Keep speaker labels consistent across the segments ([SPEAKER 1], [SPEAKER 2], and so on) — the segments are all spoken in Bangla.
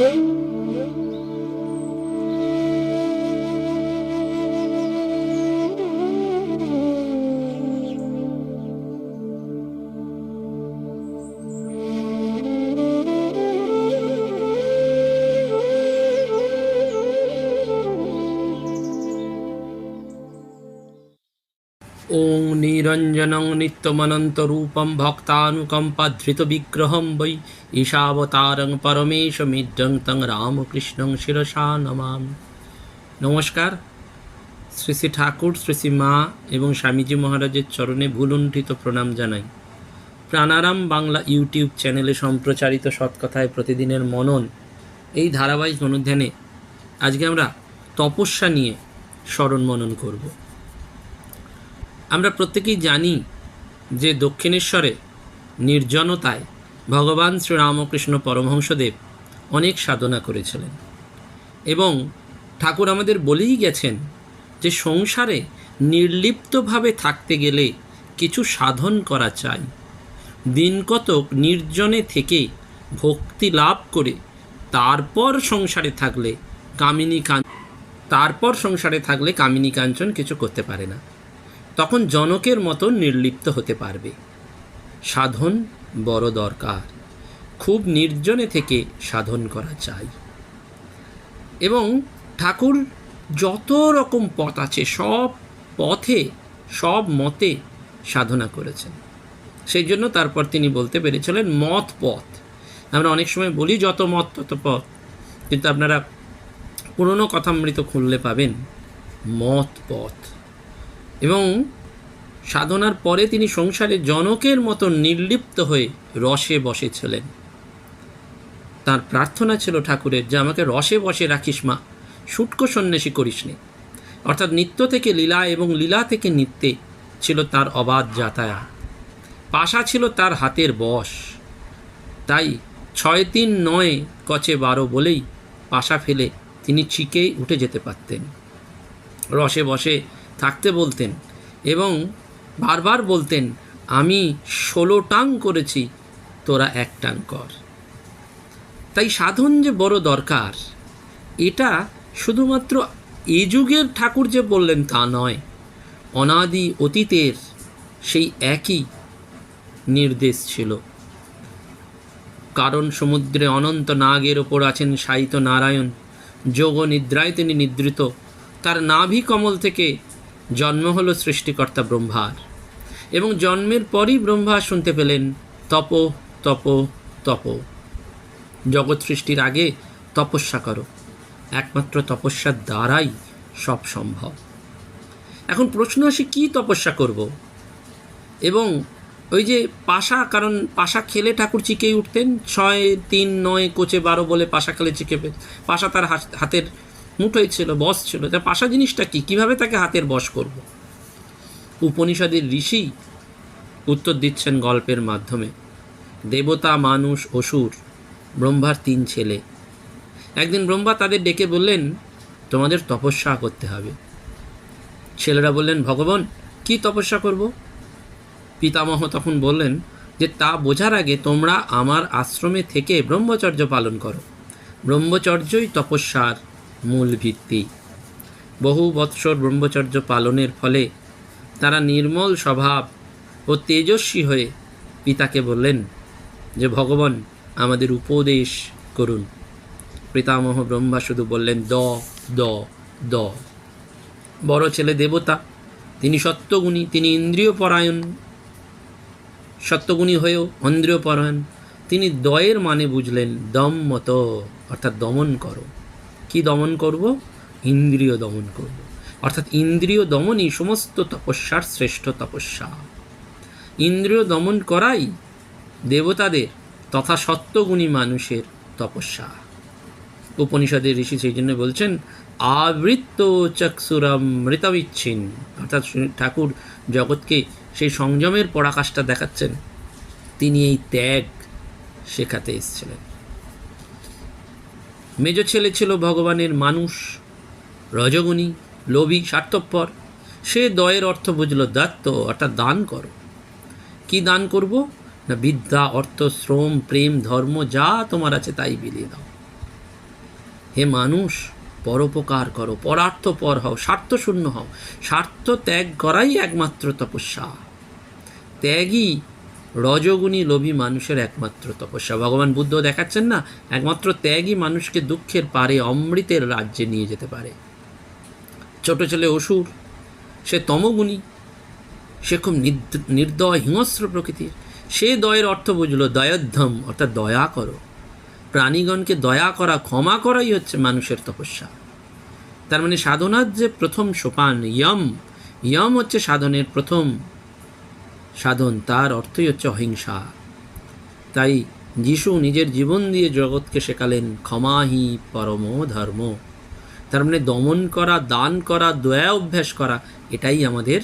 [SPEAKER 1] Música নিরঞ্জনং ধৃত বিগ্রহম বৈ ঈশাবতারং পরমেশ মিদ্রং তং রামকৃষ্ণং শিরসা নমাম নমস্কার শ্রী শ্রী ঠাকুর শ্রী শ্রী মা এবং স্বামীজি মহারাজের চরণে ভুলুণ্ঠিত প্রণাম জানাই। প্রাণারাম বাংলা ইউটিউব চ্যানেলে সম্প্রচারিত সৎকথায় প্রতিদিনের মনন এই ধারাবাহিক অনুধ্যানে আজকে আমরা তপস্যা নিয়ে স্মরণ মনন করব। আমরা প্রত্যেকেই জানি যে দক্ষিণেশ্বরে, নির্জনতায় ভগবান শ্রীরামকৃষ্ণ পরমহংসদেব অনেক সাধনা করেছিলেন। এবং ঠাকুর আমাদের বলেই গেছেন যে সংসারে নির্লিপ্তভাবে থাকতে গেলে কিছু সাধন করা চাই। দিন কতক নির্জনে থেকে ভক্তি লাভ করে তারপর সংসারে থাকলে কামিনী কান তারপর সংসারে থাকলে কামিনী কাঞ্চন কিছু করতে পারে না। তখন জনকের মতো নির্লিপ্ত হতে পারবে। সাধন বড় দরকার। খুব নির্জনে থেকে সাধন করা চাই। এবং ঠাকুর যত রকম পথ আছে, সব পথে, সব মতে সাধনা করেছেন। সেই জন্য তারপর তিনি বলতে পেরেছিলেন, মত পথ। আমরা অনেক সময় বলি, যত মত, তত পথ। কিন্তু আপনারা পুরনো কথামৃত খুললে পাবেন, মত পথ। এবং সাধনার পরে তিনি সংসারে জনকের মতো নির্লিপ্ত হয়ে রসে বসেছিলেন। তার প্রার্থনা ছিল ঠাকুরের, যে আমাকে রসে বসে রাখিস মা শুটকো সন্ন্যাসী করিস নে। অর্থাৎ নিত্য থেকে লীলা এবং লীলা থেকে নিত্যে ছিল তার অবাধ যাতায়াত পাশা ছিল তার হাতের বশ। তাই ছয় তিন নয় কচে বারো বলেই পাশা ফেলে তিনি চিকেই উঠে যেতে পারতেন। রসে বসে থাকতে বলতেন এবং বারবার বলতেন, আমি ষোলো টাং করেছি, তোরা এক টাং কর। তাই সাধন যে বড় দরকার, এটা শুধুমাত্র এ যুগের ঠাকুর যে বললেন তা নয়, অনাদি অতীতের সেই একই নির্দেশ ছিল। কারণ সমুদ্রে অনন্ত নাগের ওপর আছেন সাহিত্য নারায়ণ যোগ নিদ্রায় তিনি নিদ্রিত, তার নাভি কমল থেকে জন্ম হলো সৃষ্টিকর্তা ব্রহ্মার। এবং জন্মের পরই ব্রহ্মা শুনতে পেলেন, তপ তপ তপ। জগৎ সৃষ্টির আগে তপস্যা করো। একমাত্র তপস্যার দ্বারাই সব সম্ভব। এখন প্রশ্ন আসে, কী তপস্যা করব? এবং ওই যে পাশা, কারণ পাশা খেলে ঠাকুর চিকেই উঠতেন, ছয়, তিন, নয়, কোচে বারো বলে পাশা খেলে চিকে পাশা তার হাত- হাতের মুঠোই ছিল বস ছিল। তা পাশা জিনিসটা কি? কীভাবে তাকে হাতের বশ করব? উপনিষদের ঋষি উত্তর দিচ্ছেন গল্পের মাধ্যমে। দেবতা, মানুষ, অসুর, ব্রহ্মার তিন ছেলে। একদিন ব্রহ্মা তাদের ডেকে বললেন, তোমাদের তপস্যা করতে হবে। ছেলেরা বললেন, ভগবান, কি তপস্যা করব? পিতামহ তখন বললেন, যে তা বোঝার আগে তোমরা আমার আশ্রমে থেকে ব্রহ্মচর্য পালন করো। ব্রহ্মচর্যই তপস্যার মূল ভিত্তি বহু বৎসর ব্রহ্মচর্য পালনের ফলে তারা নির্মল স্বভাব ও তেজস্বী হয়ে পিতাকে বললেন যে, ভগবান, আমাদের উপদেশ করুন। পিতামহ ব্রহ্মা শুধু বললেন, দ দ দ। বড় ছেলে দেবতা, তিনি সত্যগুণী, তিনি ইন্দ্রিয় পরায়ণ সত্যগুণী হয়েও ইন্দ্রিয় পরায়ণ তিনি দয়ের মানে বুঝলেন, দম মতো, অর্থাৎ দমন করো। কি দমন করব? ইন্দ্রিয় দমন করব। অর্থাৎ ইন্দ্রিয় দমনই সমস্ত তপস্যার শ্রেষ্ঠ তপস্যা। ইন্দ্রিয় দমন করাই দেবতাদের তথা সত্যগুণী মানুষের তপস্যা। উপনিষদের ঋষি সেই জন্য বলছেন, আবৃত্ত চক্ষুরাম মৃতবিচ্ছিন অর্থাৎ ঠাকুর জগৎকে সেই সংযমের পরাকাষ্ঠা দেখাচ্ছেন। তিনি এই ত্যাগ শেখাতে এসেছিলেন। মেজ ছেলে ছিল ভগবানের মানুষ, রজগুণী, লোভী, স্বার্থপর। সে দয়ের অর্থ বুঝল, দত্ত, অর্থাৎ দান করো। কি দান করব? না বিদ্যা, অর্থ, শ্রম, প্রেম, ধর্ম, যা তোমার আছে তাই বিলিয়ে দাও। হে মানুষ, পরোপকার করো পরার্থ পর হও স্বার্থ শূন্য হও। স্বার্থ ত্যাগ করাই একমাত্র তপস্যা। ত্যাগই রজগুণী লোভী মানুষের একমাত্র তপস্যা। ভগবান বুদ্ধ দেখাচ্ছেন না, একমাত্র ত্যাগই মানুষকে দুঃখের পারে অমৃতের রাজ্যে নিয়ে যেতে পারে। ছোট ছেলে অসুর, সে তমগুণী, সে খুব নির্দ- নির্দয় হিংস্র প্রকৃতির। সে দয়ের অর্থ বুঝলো দয়োদ্ধম অর্থাৎ দয়া করো। প্রাণীগণকে দয়া করা, ক্ষমা করাই হচ্ছে মানুষের তপস্যা। তার মানে সাধনার যে প্রথম সোপান, ইয়ম ইয়ম হচ্ছে সাধনের প্রথম সাধন, তার অর্থই হচ্ছে অহিংসা। তাই যিশু নিজের জীবন দিয়ে জগৎকে শেখালেন, ক্ষমাহি পরম ধর্ম। তার মানে দমন করা, দান করা, দয়া অভ্যাস করা, এটাই আমাদের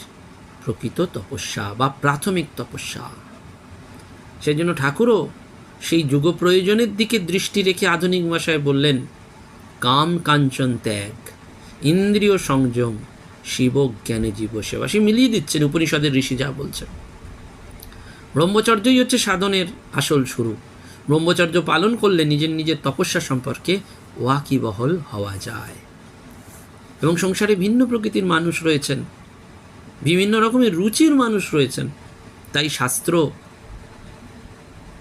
[SPEAKER 1] প্রকৃত তপস্যা বা প্রাথমিক তপস্যা। সেই জন্য ঠাকুরও সেই যুগ প্রয়োজনের দিকে দৃষ্টি রেখে আধুনিক ভাষায় বললেন, কাম কাঞ্চন ত্যাগ, ইন্দ্রিয় সংযম, শিব জ্ঞানে জীব সেবা। সে মিলিয়ে দিচ্ছেন উপনিষদের ঋষি যা বলছেন। ব্রহ্মচর্যই হচ্ছে সাধনের আসল শুরু। ব্রহ্মচর্য পালন করলে নিজের নিজের তপস্যা সম্পর্কে ওয়াকিবহল হওয়া যায়। এবং সংসারে ভিন্ন প্রকৃতির মানুষ রয়েছেন, বিভিন্ন রকমের রুচির মানুষ রয়েছেন। তাই শাস্ত্র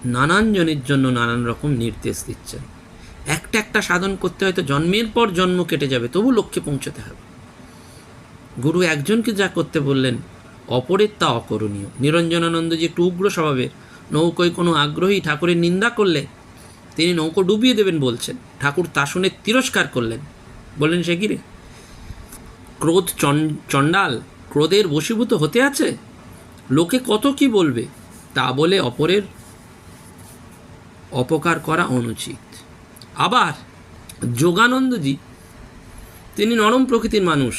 [SPEAKER 1] নানান জনের জন্য নানান রকম নির্দেশ দিচ্ছেন। একটা একটা সাধন করতে হয়তো জন্মের পর জন্ম কেটে যাবে, তবু লক্ষ্যে পৌঁছতে হবে। গুরু একজনকে যা করতে বললেন অপরের তা অকরণীয়। নিরঞ্জনানন্দজি একটু উগ্র স্বভাবের। নৌকোয় কোনো আগ্রহী ঠাকুরের নিন্দা করলে তিনি নৌকো ডুবিয়ে দেবেন বলছেন। ঠাকুর তা শুনে তিরস্কার করলেন। বললেন, সে কি রে? ক্রোধ চণ্ডাল ক্রোধের বশীভূত হতে আছে? লোকে কত কি বলবে? তা বলে অপরের অপকার করা অনুচিত। আবার যোগানন্দজি, তিনি নরম প্রকৃতির মানুষ,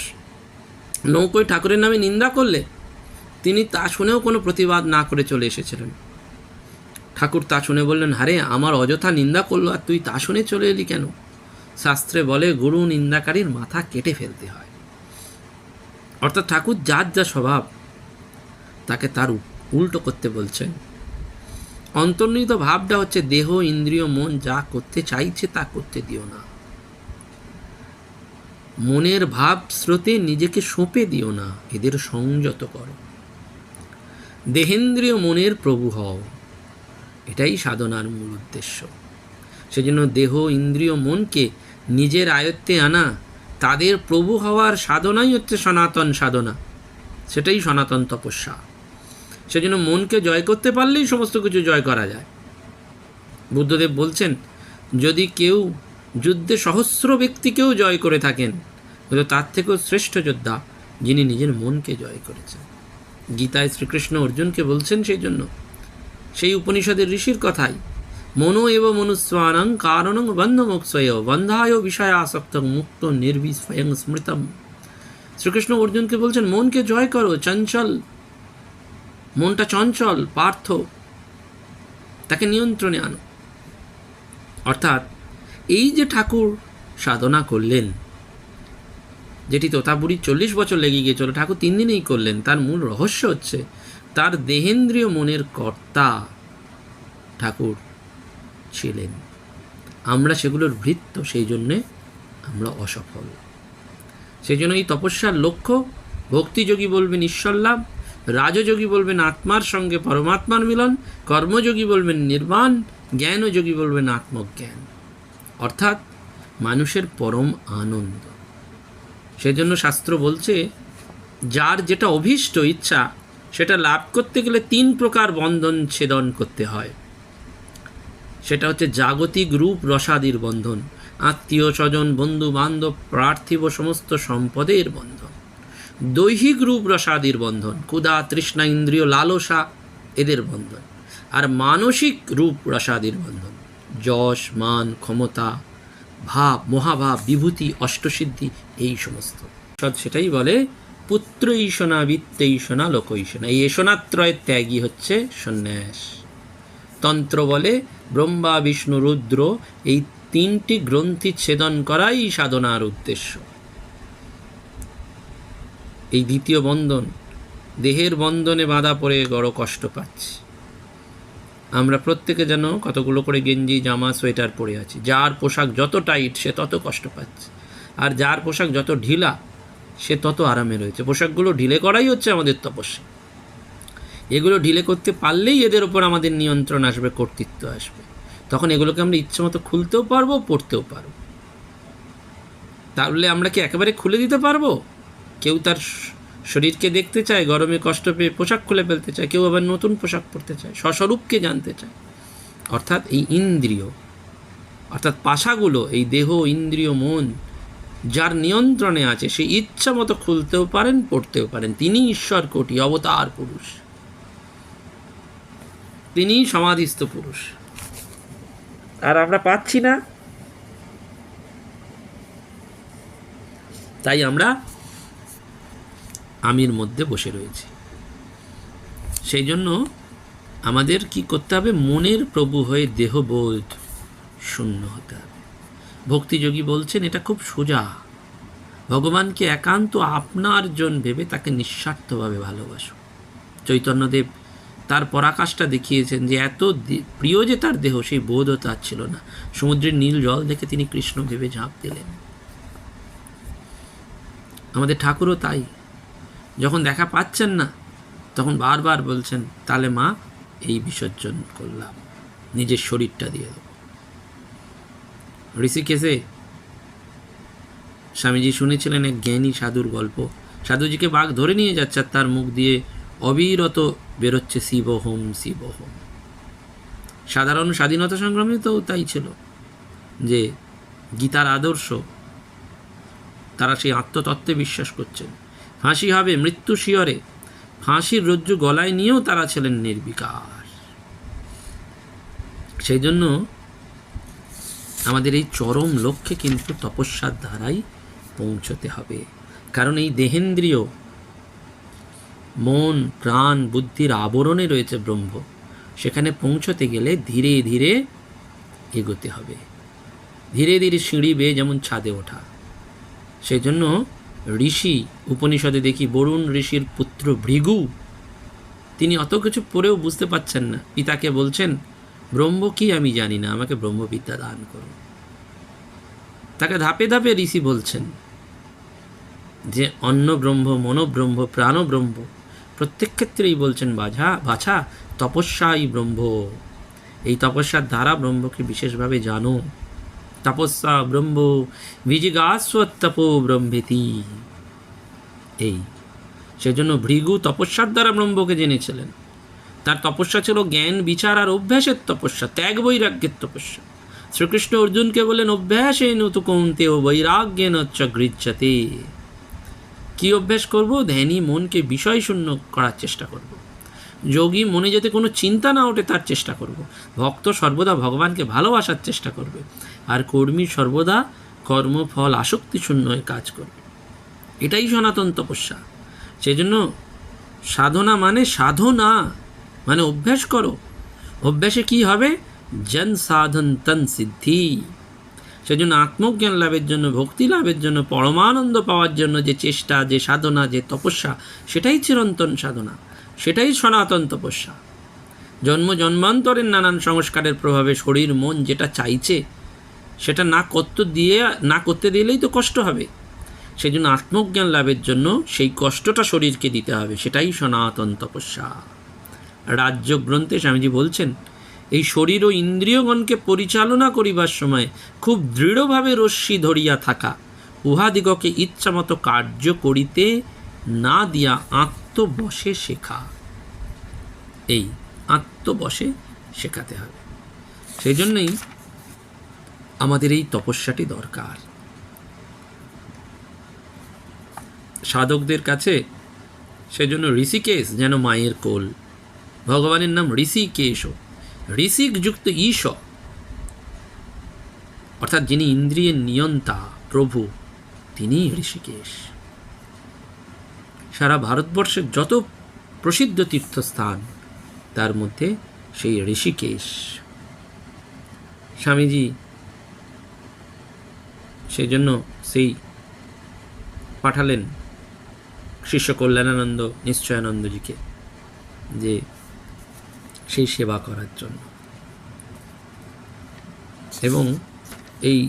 [SPEAKER 1] নৌকোয় ঠাকুরের নামে নিন্দা করলে তিনি তা শুনেও কোনো প্রতিবাদ না করে চলে এসেছিলেন। ঠাকুর তা শুনে বললেন, হারে, আমার অযথা নিন্দা করল, আর তুই তা শুনে চলে এলি কেন? শাস্ত্রে বলে, গুরু নিন্দাকারীর মাথা কেটে ফেলতে হয়। অর্থাৎ ঠাকুর যার যা স্বভাব, তাকে তার উল্টো করতে বলছেন। অন্তর্নিহিত ভাবটা হচ্ছে, দেহ, ইন্দ্রিয়, মন যা করতে চাইছে তা করতে দিও না। মনের ভাব স্রোতে নিজেকে সঁপে দিও না, এদের সংযত করো। দেহেন্দ্রিয় মনের প্রভু হও। এটাই সাধনার মূল উদ্দেশ্য। সেজন্য দেহ, ইন্দ্রিয় মনকে নিজের আয়ত্তে আনা, তাদের প্রভু হওয়ার সাধনাই হচ্ছে সনাতন সাধনা। সেটাই সনাতন তপস্যা। সেজন্য মনকে জয় করতে পারলেই সমস্ত কিছু জয় করা যায়। বুদ্ধদেব বলছেন, যদি কেউ যুদ্ধে সহস্র ব্যক্তিকেও জয় করে থাকেন তার থেকেও শ্রেষ্ঠ যোদ্ধা যিনি নিজের মনকে জয় করেছেন। গীতায় শ্রীকৃষ্ণ অর্জুনকে বলছেন সেই জন্য। সেই উপনিষদের ঋষির কথাই, মনো এব মনুস্বানং কারণং বন্ধমোক্ষয় বন্ধায় বিষয় আসক্ত মুক্ত নির্বিস্বয়ং স্মৃতম। শ্রীকৃষ্ণ অর্জুনকে বলছেন, মনকে জয় করো, চঞ্চল। মনটা চঞ্চল, পার্থ। তাকে নিয়ন্ত্রণে আনো। অর্থাৎ এই যে ঠাকুর সাধনা করলেন যেটি তোতাপুরী চল্লিশ বছর লেগে গিয়েছিল। ঠাকুর তিন দিনেই করলেন। তার মূল রহস্য হচ্ছে, তার দেহেন্দ্রীয় মনের কর্তা ঠাকুর ছিলেন। আমরা সেগুলোর ভৃত্য, সেই জন্যে আমরা অসফল। সেই জন্য এই তপস্যার লক্ষ্য, ভক্তিযোগী বলবেন ঈশ্বর লাভ, রাজযোগী বলবেন আত্মার সঙ্গে পরমাত্মার মিলন, কর্মযোগী বলবেন নির্বাণ, জ্ঞানযোগী বলবেন আত্মজ্ঞান। অর্থাৎ মানুষের পরম আনন্দ। সেজন্য শাস্ত্র বলছে, যার যেটা অভীষ্ট ইচ্ছা, সেটা লাভ করতে গেলে তিন প্রকার বন্ধন ছেদন করতে হয়। সেটা হচ্ছে জাগতিক রূপ রসাদির বন্ধন, আত্মীয় স্বজন বন্ধু বান্ধব পার্থিব সমস্ত সম্পদের বন্ধন। দৈহিক রূপ রসাদির বন্ধন, ক্ষুধা, তৃষ্ণা, ইন্দ্রিয় লালসা, এদের বন্ধন। আর মানসিক রূপ রসাদির বন্ধন, যশ, মান, ক্ষমতা ভাব, মহাভাব, বিভূতি, অষ্টসিদ্ধি, এই সমস্ত। সেটাই বলে পুত্র ঈশনা বিত্ত ঈশনা লোক ঈশনা এই এশনাত্রয়ের ত্যাগী হচ্ছে সন্ন্যাস। তন্ত্র বলে, ব্রহ্মা, বিষ্ণু, রুদ্র, এই তিনটি গ্রন্থি ছেদন করাই সাধনার উদ্দেশ্য। এই দ্বিতীয় বন্ধন, দেহের বন্ধনে বাধা পড়ে বড় কষ্ট পাচ্ছি। আমরা প্রত্যেকে যেন কতগুলো করে গেঞ্জি, জামা, সোয়েটার পরে আছি। যার পোশাক যত টাইট, সে তত কষ্ট পাচ্ছে। আর যার পোশাক যত ঢিলা, সে তত আরামে রয়েছে। পোশাকগুলো ঢিলে করাই হচ্ছে আমাদের তপস্যা। এগুলো ঢিলে করতে পারলেই এদের ওপর আমাদের নিয়ন্ত্রণ আসবে, কর্তৃত্ব আসবে। তখন এগুলোকে আমরা ইচ্ছে মতো খুলতেও পারব, পড়তেও পারব। তাহলে আমরা কি একেবারে খুলে দিতে পারব? কেউ তার শরীরকে দেখতে চায়, গরমে কষ্ট পেয়ে পোশাক খুলে ফেলতে চায়, কেউ আবার নতুন পোশাক পরতে চায়, স্বস্বরূপকে জানতে চায়। অর্থাৎ এই ইন্দ্রিয়, অর্থাৎ পাশাগুলো, এই দেহ, ইন্দ্রিয়, মন, যার নিয়ন্ত্রণে আছে সে ইচ্ছা মতো খুলতেও পারেন, পড়তেও পারেন। তিনি ঈশ্বর কোটি, অবতার পুরুষ। তিনি সমাধিস্থ পুরুষ। আর আমরা পাচ্ছি না। তাই আমরা আমির মধ্যে বসে রয়েছি। সেই জন্য আমাদের কি করতে হবে? মনের প্রভু হয়ে দেহবোধ শূন্য হতে হবে। ভক্তিযোগী বলছেন, এটা খুব সোজা। ভগবানকে একান্ত আপনার জন ভেবে তাকে নিঃস্বার্থভাবে ভালোবাসো। চৈতন্যদেব তার পরাকাশটা দেখিয়েছেন যে এত প্রিয় যে তার দেহ, সেই বোধও তার ছিল না। সমুদ্রের নীল জল দেখে তিনি কৃষ্ণ ভেবে ঝাঁপ দিলেন। আমাদের ঠাকুরও তাই। যখন দেখা পাচ্ছেন না, তখন বারবার বলছেন তাহলে মা, এই বিসর্জন করলাম। নিজের শরীরটা দিয়ে দেবো ঋষিকেশে স্বামীজি শুনেছিলেন এক জ্ঞানী সাধুর গল্প। সাধুজিকে বাঘ ধরে নিয়ে যাচ্ছে আর তার মুখ দিয়ে অবিরত বেরোচ্ছে শিব হোম শিব হোম সাধারণ স্বাধীনতা সংগ্রামে তো তাই ছিল যে গীতার আদর্শ, তারা সেই আত্মতত্ত্বে বিশ্বাস করছেন। ফাঁসি হবে মৃত্যু শিয়রে। ফাঁসির রজ্জু গলায় নিয়েও তারা ছিলেন নির্বিকার। সেই জন্য আমাদের এই চরম লক্ষ্যে কিন্তু তপস্যার দ্বারাই পৌঁছতে হবে। কারণ এই দেহেন্দ্রিয় মন, প্রাণ, বুদ্ধির আবরণে রয়েছে ব্রহ্ম। সেখানে পৌঁছতে গেলে ধীরে ধীরে এগোতে হবে। ধীরে ধীরে সিঁড়ি বেয়ে যেমন ছাদে ওঠা। সেই জন্য ঋষি উপনিষদে দেখি বরুণ ঋষির পুত্র ভৃগু। তিনি অত কিছু পড়েও বুঝতে পাচ্ছেন না। পিতাকে বলছেন, ব্রহ্ম কি আমি জানি না, আমাকে ব্রহ্মবিদ্যা দান করুন তাকে ধাপে ধাপে ঋষি বলছেন, যে অন্ন ব্রহ্ম মনোব্রহ্ম, প্রাণব্রহ্ম, প্রত্যেক ক্ষেত্রেই বলছেন, বাঝা, বাছা, তপস্যাই ব্রহ্ম। এই তপস্যার দ্বারা ব্রহ্মকে বিশেষভাবে জানো। তপস্যা ব্রহ্ম বিজিগাস্বতপো ব্রহ্মেতি। এই, সেজন্য ভৃগু তপস্যার দ্বারা ব্রহ্মকে জেনেছিলেন। তার তপস্যা ছিল জ্ঞান, বিচার আর অভ্যাসের তপস্যা ত্যাগ বৈরাগ্যের তপস্যা। শ্রীকৃষ্ণ অর্জুনকে বলেন অভ্যাসে নতু কৌন্তে ও বৈরাগ্যেন গৃহ্যতে। কি অভ্যাস করব? ধ্যানী মনকে বিষয় শূন্য করার চেষ্টা করব। যোগী মনে যাতে কোনো চিন্তা না ওঠে, তার চেষ্টা করব। ভক্ত সর্বদা ভগবানকে ভালোবাসার চেষ্টা করবে। আর কর্মী সর্বদা কর্মফল আসক্তি শূন্য হয়ে কাজ করবে এটাই সনাতন তপস্যা। সেজন্য সাধনা মানে সাধনা মানে অভ্যাস করো। অভ্যাসে কি হবে? জন সাধন তন সিদ্ধি। সেজন্য আত্মজ্ঞান লাভের জন্য, ভক্তি লাভের জন্য, পরমানন্দ পাওয়ার জন্য যে চেষ্টা, যে সাধনা, যে তপস্যা, সেটাই চিরন্তন সাধনা। সেটাই সনাতন তপস্যা। জন্ম জন্মান্তরের নানান সংস্কারের প্রভাবে শরীর, মন যেটা চাইছে সেটা না করতে দিয়ে, না করতে দিলেই তো কষ্ট হবে। সেই জন্য আত্মজ্ঞান লাভের জন্য সেই কষ্টটা শরীরকে দিতে হবে, সেটাই সনাতন তপস্যা। রাজ্য গ্রন্থে স্বামীজি বলছেন, এই শরীর ও ইন্দ্রিয়গণকে পরিচালনা করিবার সময় খুব দৃঢ়ভাবে রশ্মি ধরিয়া থাকা, উহাদিগকে ইচ্ছামতো কার্য করিতে না দিয়া আত্মবশে শেখা। এই আত্মবশে শেখাতে হবে। সেই জন্যই আমাদের এই তপস্যাটি দরকার। সাধকদের কাছে সেজন্য ঋষিকেশ যেন মায়ের কোল। ভগবানের নাম ঋষিকেশ ঋষিক যুক্ত ঈশ অর্থাৎ যিনি ইন্দ্রিয়ের নিয়ন্তা, প্রভু, তিনি ঋষিকেশ। সারা ভারতবর্ষের যত প্রসিদ্ধ তীর্থস্থান, তার মধ্যে সেই ঋষিকেশ। স্বামীজি সেই জন্য সেই পাঠালেন শিষ্য কল্যাণানন্দ নিশ্চয়ানন্দজিকে, যে সেই সেবা করার জন্য। এবং এই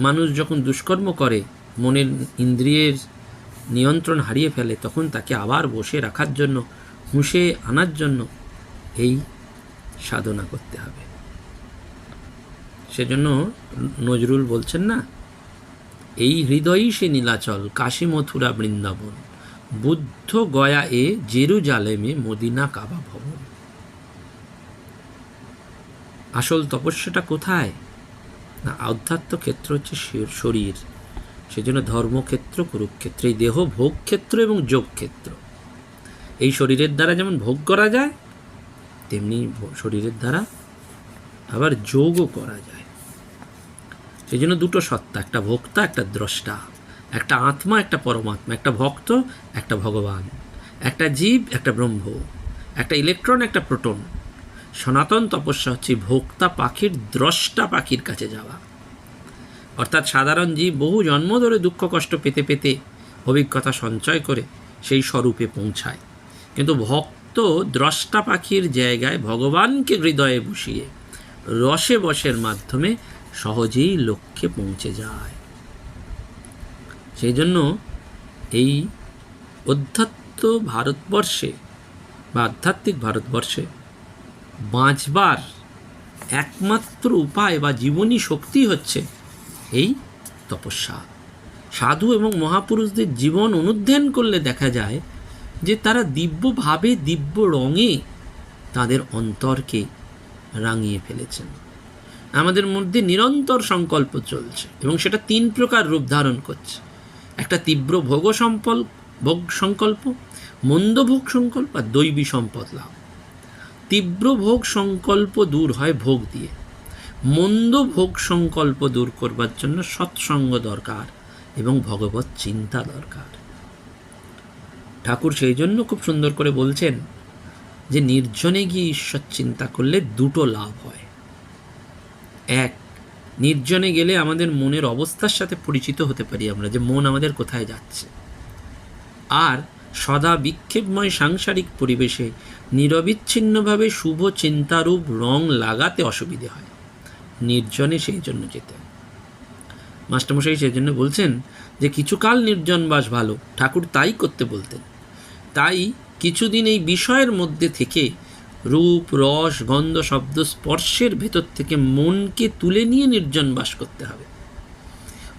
[SPEAKER 1] মানুষ যখন দুষ্কর্ম করে, মনের ইন্দ্রিয়ের নিয়ন্ত্রণ হারিয়ে ফেলে, তখন তাকে আবার বসে রাখার জন্য হুঁশে আনার জন্য এই সাধনা করতে হবে। সেজন্য নজরুল বলছেন না এই হৃদয়ই সে নীলাচল কাশী মথুরা বৃন্দাবন। বুদ্ধ গয়া এ জেরুজালেমে মদিনা কাবা ভবন। আসল তপস্যাটা কোথায়? না, আধ্যাত্ম ক্ষেত্র হচ্ছে শরীর। সেজন্য ধর্মক্ষেত্র, কুরুক্ষেত্র, এই দেহ ভোগ ক্ষেত্র এবং যোগ ক্ষেত্র। এই শরীরের দ্বারা যেমন ভোগ করা যায়, তেমনি শরীরের দ্বারা আবার যোগও করা যায়। সেই জন্য দুটো সত্তা, একটা ভোক্তা, একটা দ্রষ্টা। একটা আত্মা, একটা পরমাত্মা, একটা ভক্ত, একটা ভগবান। একটা জীব, একটা ব্রহ্ম। একটা ইলেকট্রন, একটা প্রোটন। সনাতন তপস্যা হচ্ছে ভোক্তা পাখির, দ্রষ্টা পাখির কাছে যাওয়া। অর্থাৎ সাধারণ জীব বহু জন্ম ধরে দুঃখ, কষ্ট পেতে পেতে অভিজ্ঞতা সঞ্চয় করে সেই স্বরূপে পৌঁছায়। কিন্তু ভক্ত দ্রষ্টা পাখির জায়গায় ভগবানকে হৃদয়ে বসিয়ে রসে বসের মাধ্যমে সহজেই লক্ষ্যে পৌঁছে যায়। সেই জন্য এই অধ্যাত্ম ভারতবর্ষে বা আধ্যাত্মিক ভারতবর্ষে বাঁচবার একমাত্র উপায় বা জীবনী শক্তি হচ্ছে এই তপস্যা। সাধু এবং মহাপুরুষদের জীবন অনুধ্যান করলে দেখা যায় যে তারা দিব্যভাবে দিব্য রঙে তাদের অন্তরকে রাঙিয়ে ফেলেছেন। আমাদের মধ্যে নিরন্তর সংকল্প চলছে এবং সেটা তিন প্রকার রূপ ধারণ করছে। একটা তীব্র ভোগ সম্পল, ভোগ সংকল্প, মন্দ ভোগ সংকল্প আর দৈবী সম্পদ লাভ। তীব্র ভোগ সংকল্প দূর হয় ভোগ দিয়ে। মন্দ ভোগ সংকল্প দূর করবার জন্য সৎসঙ্গ দরকার এবং ভগবত চিন্তা দরকার। ঠাকুর সেই জন্য খুব সুন্দর করে বলছেন যে, নির্জনে গিয়ে ঈশ্বর চিন্তা করলে দুটো লাভ হয়। এক, নির্জনে গেলে আমাদের মনের অবস্থার সাথে পরিচিত হতে পারি আমরা, যে মন আমাদের কোথায় যাচ্ছে। আর, সদা বিক্ষেপময় সাংসারিক পরিবেশে নিরবিচ্ছিন্নভাবে শুভ চিন্তারূপ রং লাগাতে অসুবিধে হয়। নির্জনে সেই জন্য যেতে মাস্টারমশাই সেই জন্য বলছেন যে, কিছুকাল নির্জন বাস ভালো, ঠাকুর তাই করতে বলতেন। তাই কিছুদিন এই বিষয়ের মধ্যে থেকে রূপ, রস, গন্ধ, শব্দ, স্পর্শের ভেতর থেকে মনকে তুলে নিয়ে নির্জন বাস করতে হবে।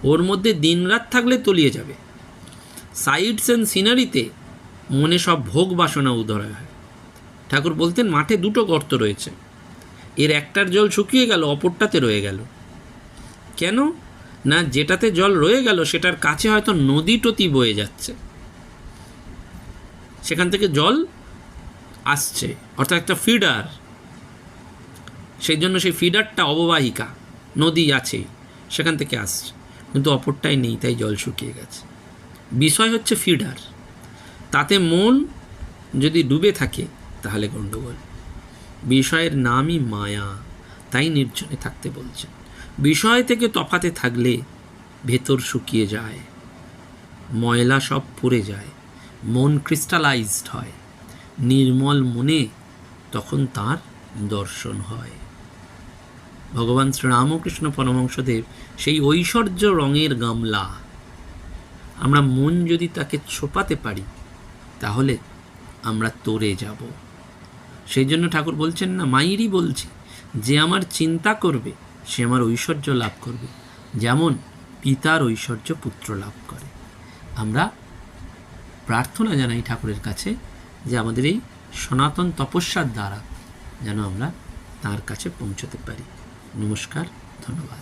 [SPEAKER 1] ওর মধ্যে দিনরাত থাকলে তলিয়ে যাবে। সাইটস অ্যান্ড সিনারিতে মনে সব ভোগ বাসনা উদয় হয়। ঠাকুর বলতেন, মাঠে দুটো গর্ত রয়েছে। এর একটার জল শুকিয়ে গেল, অপরটাতে রয়ে গেল। কেন? না যেটাতে জল রয়ে গেল, সেটার কাছে হয়তো নদী টতি বয়ে যাচ্ছে। সেখান থেকে জল আসছে, অর্থাৎ একটা ফিডার। সেই জন্য সেই ফিডারটা অববাহিকা, নদী আছে, সেখান থেকে আসছে। কিন্তু অপরটাই নেই, তাই জল শুকিয়ে গেছে। বিষয় হচ্ছে ফিডার। তাতে মন যদি ডুবে থাকে, তাহলে গণ্ডগোল বিষয়ের নামই মায়া, তাই নির্জনে থাকতে বলছেন। বিষয় থেকে তফাতে থাকলে ভেতর শুকিয়ে যায়, ময়লা সব পড়ে যায়, মন ক্রিস্টালাইজড হয়। নির্মল মনে তখন তার দর্শন হয়। ভগবান শ্রীরামকৃষ্ণ পরমহংসদেব সেই ঐশ্বর্য রঙের গামলা। আমরা মন যদি তাকে ছোপাতে পারি, তাহলে আমরা তরে যাব। সেই জন্য ঠাকুর বলছেন না মাইরই বলছে, যে আমার চিন্তা করবে, সে আমার ঐশ্বর্য লাভ করবে। যেমন পিতার ঐশ্বর্য পুত্র লাভ করে। আমরা প্রার্থনা জানাই ঠাকুরের কাছে যে আমাদের এই সনাতন তপস্যার দ্বারা যেন আমরা তার কাছে পৌঁছতে পারি। নমস্কার, ধন্যবাদ।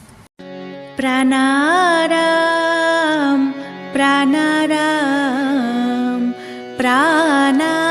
[SPEAKER 2] প্রাণারাম প্রাণারাম প্রাণারাম।